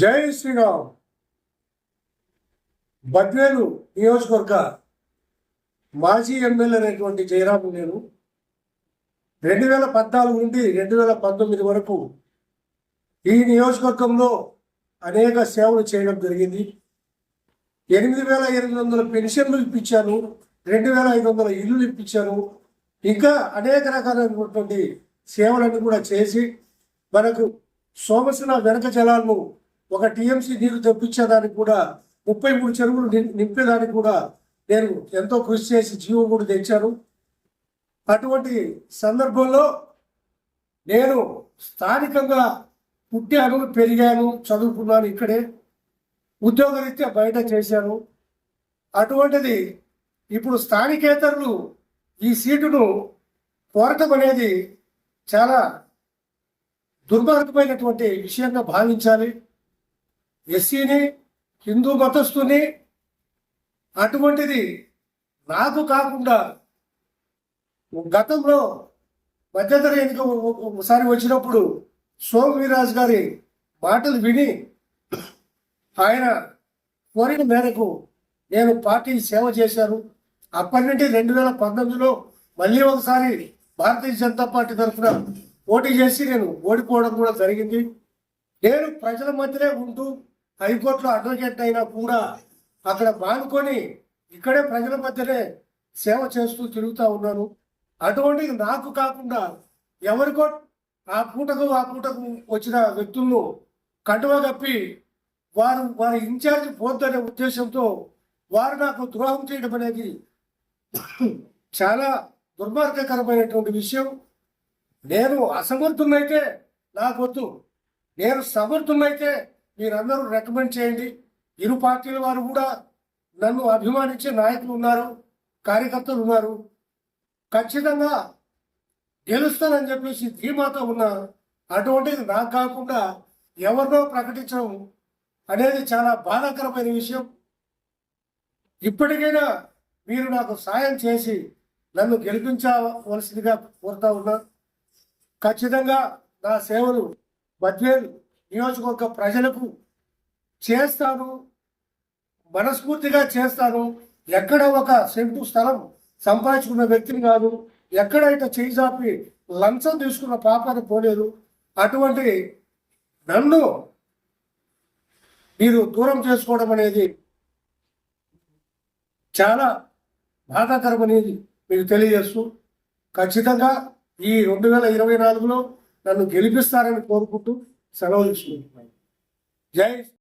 జై శ్రీరామ్. బద్వేలు నియోజకవర్గ మాజీ ఎమ్మెల్యే అనేటువంటి జయరాము నేను. రెండు వేల పద్నాలుగు నుండి రెండు వేల పంతొమ్మిది వరకు ఈ నియోజకవర్గంలో అనేక సేవలు చేయడం జరిగింది. ఎనిమిది వేల ఎనిమిది వందల పెన్షన్లు ఇప్పించాను రెండు వేల ఐదు వందల ఇల్లులు ఇప్పించాను. ఇంకా అనేక రకాలైనటువంటి సేవలన్నీ కూడా చేసి మనకు సోమసిన వెనక జలాలను ఒక టీఎంసీ నీరు తెప్పించేదానికి కూడా ముప్పై మూడు చెరువులు నింపేదానికి కూడా నేను ఎంతో కృషి చేసి జీవో కూడా తెచ్చాను. అటువంటి సందర్భంలో నేను స్థానికంగా పుట్టాను పెరిగాను చదువుకున్నాను ఇక్కడే. ఉద్యోగరీత్యా బయట చేశాను. అటువంటిది ఇప్పుడు స్థానికేతరులు ఈ సీటును కోరటం అనేది చాలా దుర్మార్గమైనటువంటి విషయంగా భావించాలి. ఎస్సీని హిందూ మతస్థుని అటువంటిది నాకు కాకుండా గతంలో మధ్యంతర ఎన్నిక ఒకసారి వచ్చినప్పుడు సోమ్ వీరాజ్ గారి మాటలు విని ఆయన కోరిన మేరకు నేను పార్టీ సేవ చేశాను. అప్పటి నుండి రెండు వేల పంతొమ్మిదిలో మళ్ళీ ఒకసారి భారతీయ జనతా పార్టీ తరఫున పోటీ చేసి నేను ఓడిపోవడం కూడా జరిగింది. నేను ప్రజల మధ్యనే ఉంటూ హైకోర్టులో అడ్వకేట్ అయినా కూడా అక్కడ మానుకొని ఇక్కడే ప్రజల మధ్యనే సేవ చేస్తూ తిరుగుతూ ఉన్నాను. అటువంటిది నాకు కాకుండా ఎవరికో ఆ పూటకు ఆ పూటకు వచ్చిన వ్యక్తులను కటువ కప్పి వారు వారి ఇన్ఛార్జ్ పోద్దనే ఉద్దేశంతో వారు నాకు ద్రోహం చేయడం అనేది చాలా దుర్మార్గకరమైనటువంటి విషయం. నేను అసమర్థున్నైతే నాకొద్దు నేను సమర్థున్నైతే మీరందరూ రికమెండ్ చేయండి. ఇరు పార్టీల వారు కూడా నన్ను అభిమానించే నాయకులు ఉన్నారు కార్యకర్తలు ఉన్నారు. ఖచ్చితంగా గెలుస్తానని చెప్పేసి ధీమాతో ఉన్న అటువంటిది నాకు కాకుండా ఎవరినో ప్రకటించడం అనేది చాలా బాధాకరమైన విషయం. ఇప్పటికైనా మీరు నాకు సాయం చేసి నన్ను గెలిపించవలసిందిగా కోరుతా ఉన్నా. ఖచ్చితంగా నా సేవలు బద్వేలు నియోజకవర్గ ప్రజలకు చేస్తాను మనస్ఫూర్తిగా చేస్తాను ఎక్కడ ఒక సెంటు స్థలం సంపాదించుకున్న వ్యక్తిని కాదు ఎక్కడ ఇట చేయి చాపి లంచం తీసుకున్న పాపాన్ని పోలేదు అటువంటి నన్ను మీరు దూరం చేసుకోవడం అనేది చాలా బాధాకరమనేది మీకు తెలియజేస్తూ ఖచ్చితంగా ఈ రెండు వేల ఇరవై నాలుగులో నన్ను గెలిపిస్తారని కోరుకుంటూ సెలవు తీసుకుంటున్నాను జై